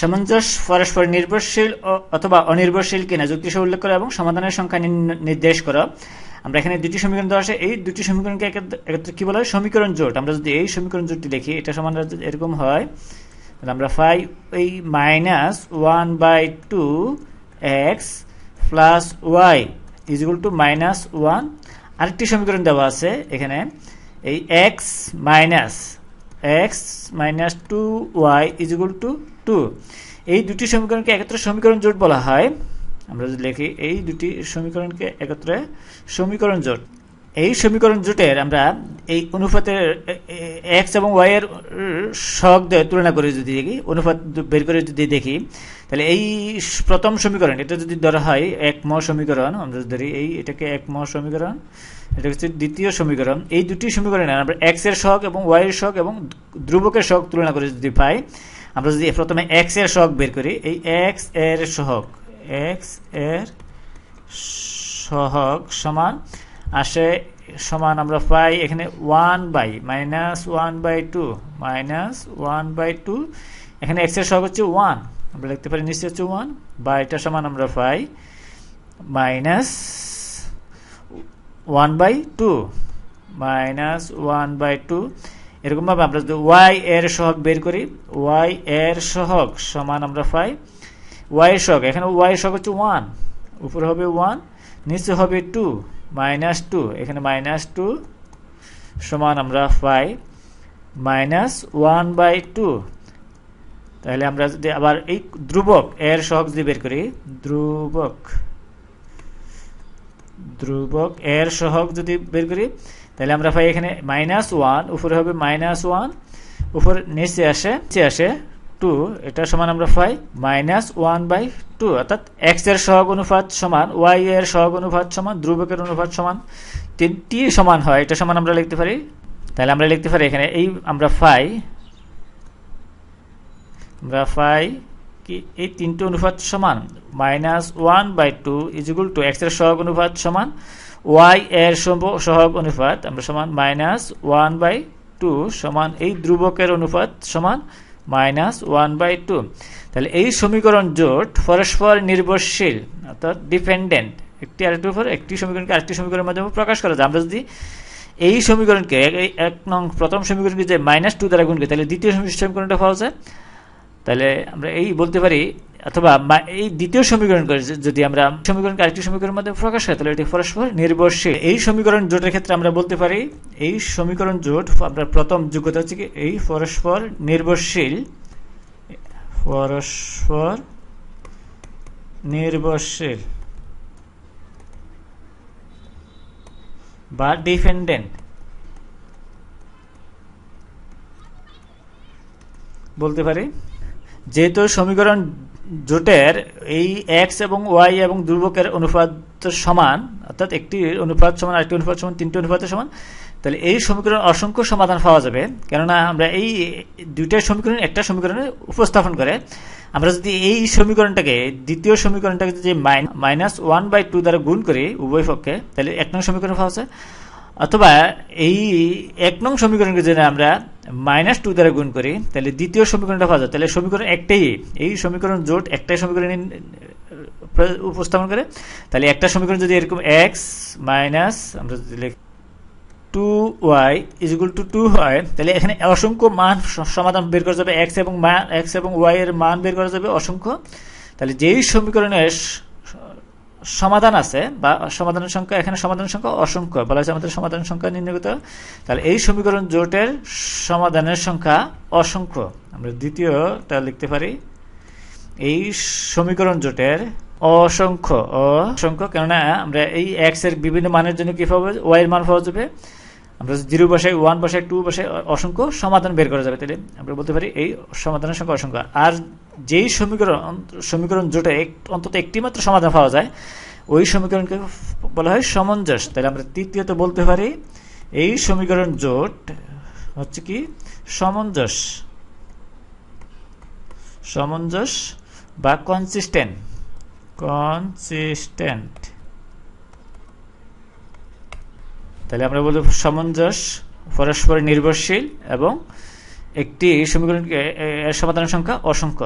সামঞ্জস্য, পরস্পর নির্ভরশীল অথবা অনির্ভরশীল কিনা যুক্তিসহ উল্লেখ করা এবং সমাধানের সংখ্যা নির্দেশ করা। আমরা এখানে দুটি সমীকরণ দেওয়া আছে। এই দুটি সমীকরণকে একত্রে কি বলা? হয় সমীকরণ জোট। আমরা যদি এই সমীকরণ জোটটি দেখি, এটা সমান এরকম হয়। তাহলে আমরা পাই এই minus one by two X plus Y is equal to minus one আরেকটি সমীকরণ দেওয়া আছে এখানে। এই X minus X minus two Y is equal to two এই দুটি সমীকরণকে একত্রে সমীকরণ জোট বলা হয়। আমরা যদি লিখি, এই দুটি সমীকরণকে একত্রে সমীকরণ জোট। এই সমীকরণ জোটের আমরা এই অনুপাতের এক্স এবং ওয়াই এর শখ দিয়ে তুলনা করে যদি দেখি, অনুপাত বের করে যদি দেখি, তাহলে এই প্রথম সমীকরণ, এটা যদি ধরা হয় এক ম সমীকরণ, আমরা ধরি এই এটাকে এক ম সমীকরণ এটা হচ্ছে দ্বিতীয় সমীকরণ। এই দুটি সমীকরণে আমরা এক্সের শখ এবং ওয়াই এর শখ এবং ধ্রুবকের শখ তুলনা করে যদি পাই, আমরা যদি প্রথমে এক্সের শখ বের করি, এই এক্সের সহগ এক্সের সহগ সমান আসে, সমান আমরা পাই এখানে one by minus one by two minus one by two এখানে এক্সের সহগ হচ্ছে ওয়ান আমরা লিখতে পারি নিশ্চয় হচ্ছে ওয়ান বা এটা সমান আমরা পাই minus one by two minus one by two এরকমভাবে আমরা যদি ওয়াই এর সহগ বের করি ওয়াই এর সহগ সমান আমরা পাই ওয়াই সহগ। এখানে ওয়াই সহগ হচ্ছে ওয়ান উপরে হবে ওয়ান নিচে হবে টু মাইনাস টু এখানে মাইনাস টু সমান আমরা পাই মাইনাস ওয়ান বাই টু তাহলে আমরা যদি আবার এই ধ্রুবক এর সহগ যদি বের করি, ধ্রুবক। ধ্রুবক এর সহগ যদি বের করি, তাহলে আমরা পাই এখানে মাইনাস ওয়ান উপরে হবে মাইনাস ওয়ান উপর নিচে আসে নিচে আসে টু এটা সমান আমরা পাই মাইনাস ওয়ান বাই টু অর্থাৎ এক্সের সহগ অনুপাত সমান ওয়াই এর সহগ অনুপাত সমান, ধ্রুবকের অনুপাত সমান, তিনটি সমান হয়, এটা সমান আমরা লিখতে পারি। তাহলে আমরা লিখতে পারি এখানে এই আমরা পাই আমরা পাই কি? এই তিনটি অনুপাত সমান minus one by two equal two এক্সের সহগ অনুপাত সমান ওয়াই এর সহগ অনুপাত। আমরা সমান মাইনাস ওয়ান বাই টু সমান এই ধ্রুবকের অনুপাত সমান মাইনাস ওয়ান বাই টু তাহলে এই সমীকরণ জোট পরস্পর নির্ভরশীল, অর্থাৎ ডিপেন্ডেন্ট একটি আরেকটির উপর একটি সমীকরণকে আরেকটি সমীকরণের মাধ্যমে প্রকাশ করা যায়। আমরা যদি এই সমীকরণকে এক নং প্রথম সমীকরণকে যে মাইনাস টু দ্বারা গুণ করি, তাহলে দ্বিতীয় সমীকরণটা পাওয়া যায়। তাহলে আমরা এই বলতে পারি, অথবা এই দ্বিতীয় সমীকরণ করে যদি আমরা সমীকরণ আরেকটি সমীকরণের মধ্যে প্রকাশ হয় তাহলে এটি পরস্পর নির্ভরশীল। এই সমীকরণ জোটের ক্ষেত্রে আমরা বলতে পারি, এই সমীকরণ জোট, আমরা প্রথম যোগ্যতা হচ্ছে কি, এই পরস্পর নির্ভরশীল পরস্পর নির্ভরশীল বা ডিপেন্ডেন্ট। বলতে পারি যেহেতু সমীকরণ জোটের এই এক্স এবং ওয়াই এবং দুর্ভকের অনুপাত সমান, অর্থাৎ একটি অনুপাত সমান, আরেকটি অনুপাত সমান, তিনটি অনুপাতের সমান, তাহলে এই সমীকরণ অসংখ্য সমাধান পাওয়া যাবে। কেননা আমরা এই দুইটা সমীকরণ একটা সমীকরণে উপস্থাপন করে, আমরা যদি এই সমীকরণটাকে, দ্বিতীয় সমীকরণটাকে যদি মাইনাস ওয়ান বাই টু দ্বারা গুণ করি উভয় পক্ষে, তাহলে এক নং সমীকরণ পাওয়া যায় অথবা এই এক নং সমীকরণকে যদি আমরা মাইনাস টু দ্বারা গুণ করি, তাহলে দ্বিতীয় সমীকরণটা পাওয়া যায়। তাহলে সমীকরণ একটাই, এই সমীকরণ জোট একটাই সমীকরণ উপস্থাপন করে। তাহলে একটা সমীকরণ যদি এরকম এক্স মাইনাস, আমরা যদি two y equal two two হয়, তাহলে এখানে অসংখ্য মান সমাধান বের করা যাবে এক্স এবং মান এক্স এবং ওয়াই এর মান বের করা যাবে অসংখ্য। তাহলে যেই সমীকরণের সমাধান আছে, বা সমাধানের সংখ্যা, এখানে সমাধানের সংখ্যা অসংখ্য, বলা হয়েছে আমাদের সমাধানের সংখ্যা নির্ণয় তাহলে এই সমীকরণ জোটের সমাধানের সংখ্যা অসংখ্য। আমরা দ্বিতীয়টা লিখতে পারি। এই সমীকরণ জোটের অসংখ্য অসংখ্য, কেননা আমরা এই এক্সের বিভিন্ন মানের জন্য কি পাবো? ওয়াই এর মান পাওয়া যাবে। আমরা জিরো বসাই ওয়ান বসাই টু বসাই অসংখ্য সমাধান বের করা যাবে। তাহলে আমরা বলতে পারি এই সমাধানের সংখ্যা অসংখ্য। আর যেই সমীকরণ সমীকরণ জোটে অন্তত একটি মাত্র সমাধান পাওয়া যায়, ওই সমীকরণকে বলা হয় সমঞ্জস। তাহলে আমরা তৃতীয়ত বলতে পারি, এই সমীকরণ জোট হচ্ছে কি? সমঞ্জস। সমঞ্জস বা কনসিস্টেন্ট কনসিস্টেন্ট তাহলে আমরা বলব সামঞ্জস পরস্পর নির্ভরশীল এবং একটি সমীকরণ এর সমাধানের সংখ্যা অসংখ্য।